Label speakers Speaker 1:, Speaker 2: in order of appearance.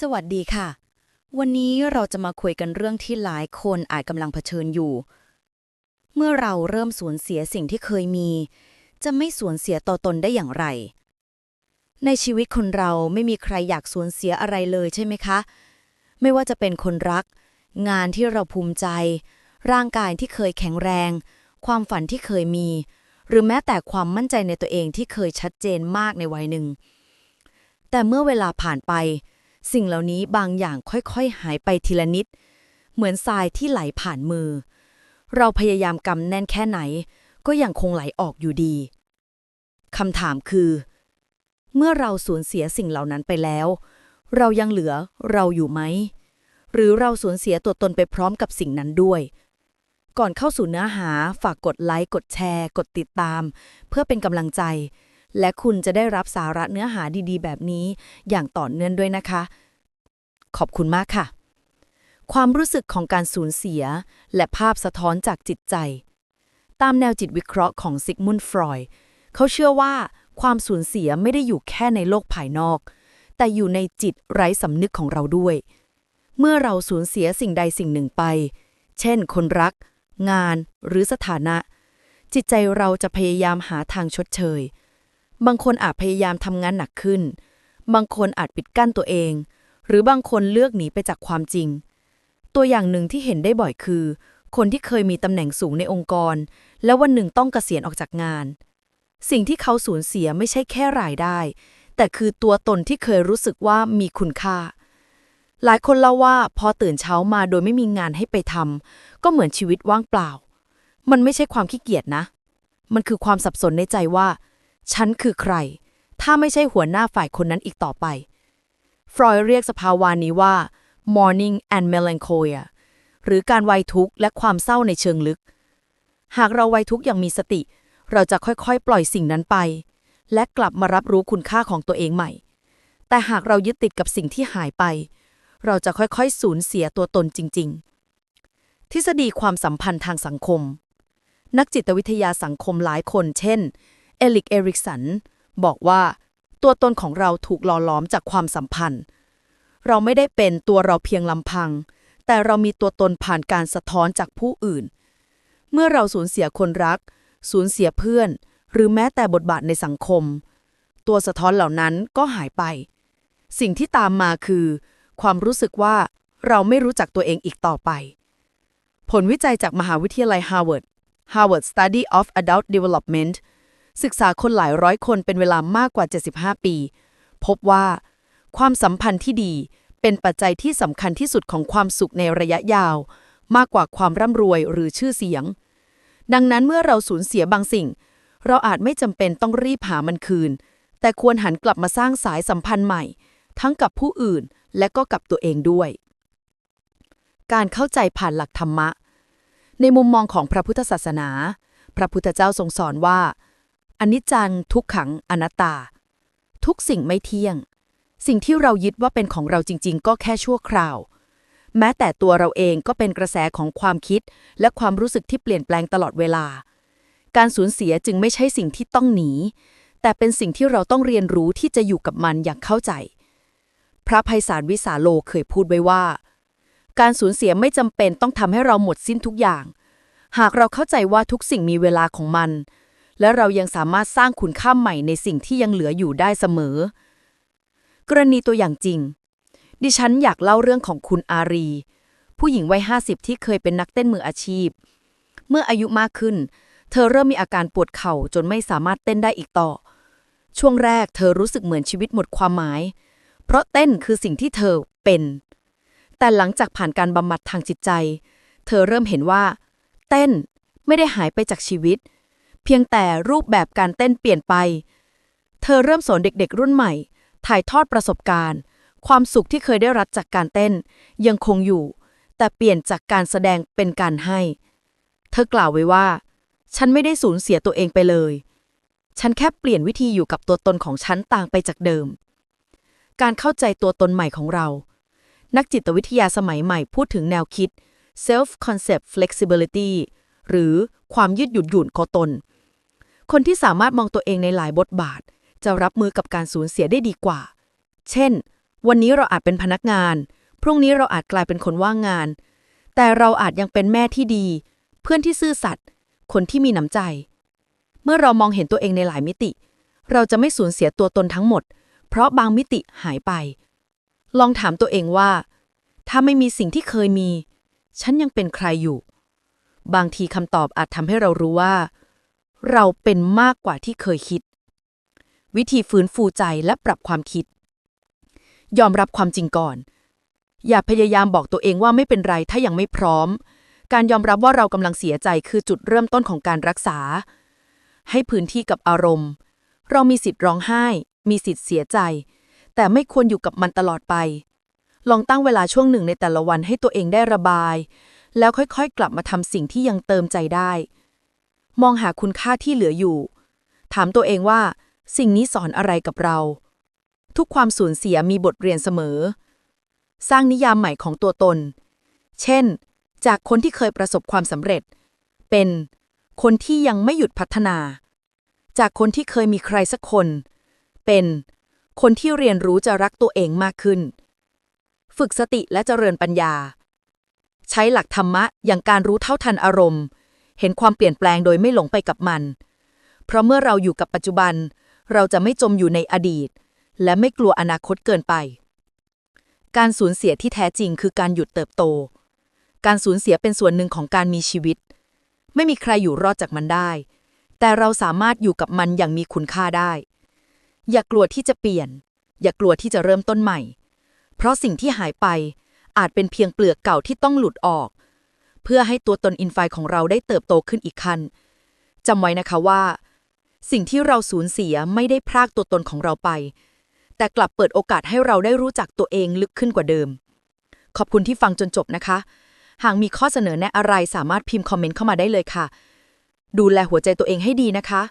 Speaker 1: สวัสดีค่ะ วันนี้เราจะมาคุยกันเรื่องที่หลายคนอาจกำลังเผชิญอยู่ เมื่อเราเริ่มสูญเสียสิ่งที่เคยมี จะไม่สูญเสียตัวตนได้อย่างไร ในชีวิตคนเราไม่มีใครอยากสูญเสียอะไรเลยใช่ไหมคะ ไม่ว่าจะเป็นคนรัก งานที่เราภูมิใจ ร่างกายที่เคยแข็งแรง ความฝันที่เคยมี หรือแม้แต่ความมั่นใจในตัวเองที่เคยชัดเจนมากในวัยหนึ่ง แต่เมื่อเวลาผ่านไป สิ่งเหล่านี้บางอย่างค่อยๆ หายไปทีละนิด เหมือนทรายที่ไหลผ่านมือ เราพยายามกำแน่นแค่ไหน ก็ยังคงไหลออกอยู่ดีคำถามคือ เมื่อเราสูญเสียสิ่งเหล่านั้นไปแล้ว เรายังเหลือเราอยู่ไหม หรือเราสูญเสียตัวตนไปพร้อมกับสิ่งนั้นด้วย ก่อนเข้าสู่เนื้อหาฝากกดไลค์กดแชร์ กดติดตาม เพื่อเป็นกำลังใจ และคุณจะได้รับสาระเนื้อหาดีๆ แบบนี้อย่างต่อเนื่องด้วยนะคะ ขอบคุณมากค่ะ ความรู้สึกของการสูญเสีย และภาพสะท้อนจากจิตใจ ตามแนวจิตวิเคราะห์ของซิกมุนฟรอยเขาเชื่อว่าความสูญเสียไม่ได้อยู่แค่ในโลกภายนอก แต่อยู่ในจิตไร้สำนึกของเราด้วย เมื่อเราสูญเสียสิ่งใดสิ่งหนึ่งไป เช่น คนรัก งาน หรือสถานะ จิตใจเราจะพยายามหาทางชดเชย บางคนอาจพยายามทำงานหนักขึ้น บางคนอาจปิดกั้นตัวเอง หรือบางคนเลือกหนีไปจากความจริง ตัวอย่างหนึ่งที่เห็นได้บ่อยคือ คนที่เคยมีตำแหน่งสูงในองค์กร แล้ววันหนึ่งต้องเกษียณออกจากงาน สิ่งที่เขาสูญเสียไม่ใช่แค่รายได้ แต่คือตัวตนที่เคยรู้สึกว่ามีคุณค่า หลายคนเล่าว่าพอตื่นเช้ามาโดยไม่มีงานให้ไปทำก็เหมือนชีวิตว่างเปล่า มันไม่ใช่ความขี้เกียจนะ มันคือความสับสนในใจว่า ฉันคือใคร ถ้าไม่ใช่หัวหน้าฝ่ายคนนั้นอีกต่อไป ฟรอยเรียกสภาวานี้ว่า morning and melancholia หรือการไวยทุกข์และความเศร้าในเชิงลึก หากเราไวยทุกข์อย่างมีสติ เราจะค่อยๆ ปล่อยสิ่งนั้นไป และกลับมารับรู้คุณค่าของตัวเองใหม่ แต่หากเรายึดติดกับสิ่งที่หายไป เราจะค่อยๆ สูญเสียตัวตนจริง ๆ ทฤษฎีความสัมพันธ์ทางสังคม นักจิตวิทยาสังคมหลายคน เช่น เอลิกเอริกสัน บอกว่า ตัวตนของเราถูกหล่อหลอมจากความสัมพันธ์ เราไม่ได้เป็นตัวเราเพียงลำพัง แต่เรามีตัวตนผ่านการสะท้อนจากผู้อื่น เมื่อเราสูญเสียคนรัก สูญเสียเพื่อน หรือแม้แต่บทบาทในสังคม ตัวสะท้อนเหล่านั้นก็หายไป สิ่งที่ตามมาคือ ความรู้สึกว่าเราไม่รู้จักตัวเองอีกต่อไป ผลวิจัยจากมหาวิทยาลัยฮาร์วาร์ด Harvard Study of Adult Development ศึกษาคนหลายร้อยคนเป็นเวลามากกว่า 75 ปี พบว่า ความสัมพันธ์ที่ดีเป็นปัจจัยที่สำคัญที่สุดของความสุขในระยะยาว มากกว่าความร่ำรวยหรือชื่อเสียง ดังนั้นเมื่อเราสูญเสียบางสิ่ง เราอาจไม่จำเป็นต้องรีบหามันคืน แต่ควรหันกลับมาสร้างสายสัมพันธ์ใหม่ ทั้งกับผู้อื่นและก็กับตัวเองด้วย การเข้าใจผ่านหลักธรรมะ ในมุมมองของพระพุทธศาสนา พระพุทธเจ้าทรงสอนว่า อนิจจัง ทุกขัง อนัตตา ทุกสิ่งไม่เที่ยง สิ่งที่เรายึดว่าเป็นของเราจริง ๆ ก็แค่ชั่วคราว แม้แต่ตัวเราเองก็เป็นกระแสของความคิด และความรู้สึกที่เปลี่ยนแปลงตลอดเวลา การสูญเสียจึงไม่ใช่สิ่งที่ต้องหนี แต่เป็นสิ่งที่เราต้องเรียนรู้ที่จะอยู่กับมันอย่างเข้าใจ พระภัยสารวิสาโลเคยพูดไว้ว่า การสูญเสียไม่จำเป็นต้องทำให้เราหมดสิ้นทุกอย่าง หากเราเข้าใจว่าทุกสิ่งมีเวลาของมัน และเรายังสามารถสร้างคุณค่าใหม่ในสิ่งที่ยังเหลืออยู่ได้เสมอ กรณีตัวอย่างจริง ดิฉันอยากเล่าเรื่องของคุณอารี ผู้หญิงวัย50 ที่เคยเป็นนักเต้นมืออาชีพ เมื่ออายุมากขึ้น เธอเริ่มมีอาการปวดเข่าจนไม่สามารถเต้นได้อีกต่อ ช่วงแรกเธอรู้สึกเหมือนชีวิตหมดความหมาย เพราะเต้นคือสิ่งที่เธอเป็น แต่หลังจากผ่านการบำบัดทางจิตใจ เธอเริ่มเห็นว่า เต้นไม่ได้หายไปจากชีวิต เพียงแต่รูปแบบการเต้นเปลี่ยนไป เธอเริ่มสอนเด็กๆ รุ่นใหม่ ถ่ายทอดประสบการณ์ ความสุขที่เคยได้รับจากการเต้น ยังคงอยู่ แต่เปลี่ยนจากการแสดงเป็นการให้ เธอกล่าวไว้ว่า ฉันไม่ได้สูญเสียตัวเองไปเลย ฉันแค่เปลี่ยนวิธีอยู่กับตัวตนของฉันต่างไปจากเดิม การเข้าใจตัวตนใหม่ของเรา นักจิตวิทยาสมัยใหม่พูดถึงแนวคิด self concept flexibility หรือความยืดหยุ่นหยุ่นของตน คนที่สามารถมองตัวเองในหลายบทบาท จะรับมือกับการสูญเสียได้ดีกว่า เช่น
Speaker 2: วันนี้เราอาจเป็นพนักงาน พรุ่งนี้เราอาจกลายเป็นคนว่างงาน แต่เราอาจยังเป็นแม่ที่ดี เพื่อนที่ซื่อสัตย์ คนที่มีน้ำใจ เมื่อเรามองเห็นตัวเองในหลายมิติ เราจะไม่สูญเสียตัวตนทั้งหมด เพราะบางมิติหายไป ลองถามตัวเองว่า ถ้าไม่มีสิ่งที่เคยมี ฉันยังเป็นใครอยู่ บางทีคำตอบอาจทำให้เรารู้ว่า เราเป็นมากกว่าที่เคยคิด วิธีฟื้นฟูใจและปรับความคิด ยอมรับความจริงก่อน อย่าพยายามบอกตัวเองว่าไม่เป็นไรถ้ายังไม่พร้อม การยอมรับว่าเรากำลังเสียใจคือจุดเริ่มต้นของการรักษา ให้พื้นที่กับอารมณ์ เรามีสิทธิ์ร้องไห้ มีสิทธิ์เสียใจ แต่ไม่ควรอยู่กับมันตลอดไป ลองตั้งเวลาช่วงหนึ่งในแต่ละวันให้ตัวเองได้ระบาย แล้วค่อยๆ กลับมาทำสิ่งที่ยังเติมใจได้ มองหาคุณค่าที่เหลืออยู่ ถามตัวเองว่า สิ่งนี้สอนอะไรกับเรา ทุกความสูญเสียมีบทเรียนเสมอ สร้างนิยามใหม่ของตัวตน เช่น จากคนที่เคยประสบความสำเร็จ เป็นคนที่ยังไม่หยุดพัฒนา จากคนที่เคยมีใครสักคน เป็นคนที่เรียนรู้จะรักตัวเองมากขึ้น ฝึกสติและเจริญปัญญา ใช้หลักธรรมะอย่างการรู้เท่าทันอารมณ์ เห็นความเปลี่ยนแปลงโดยไม่หลงไปกับมัน เพราะเมื่อเราอยู่กับปัจจุบัน เราจะไม่จมอยู่ในอดีต และไม่กลัวอนาคตเกินไป การสูญเสียที่แท้จริงคือการหยุดเติบโต การสูญเสียเป็นส่วนหนึ่งของการมีชีวิต ไม่มีใครอยู่รอดจากมันได้ แต่เราสามารถอยู่กับมันอย่างมีคุณค่าได้ อย่ากลัวที่จะเปลี่ยน อย่ากลัวที่จะเริ่มต้นใหม่ เพราะสิ่งที่หายไปอาจเป็นเพียงเปลือกเก่าที่ต้องหลุดออก เพื่อให้ตัวตนอินไฟของเราได้เติบโตขึ้นอีกขั้นจำไว้นะคะว่า สิ่งที่เราสูญเสียไม่ได้พรากตัวตนของเราไป แต่กลับเปิดโอกาสให้เราได้รู้จักตัวเองลึกขึ้นกว่าเดิม ขอบคุณที่ฟังจนจบนะคะ หากมีข้อเสนอแนะอะไรสามารถพิมพ์คอมเมนต์เข้ามาได้เลยค่ะ ดูแลหัวใจตัวเองให้ดีนะคะ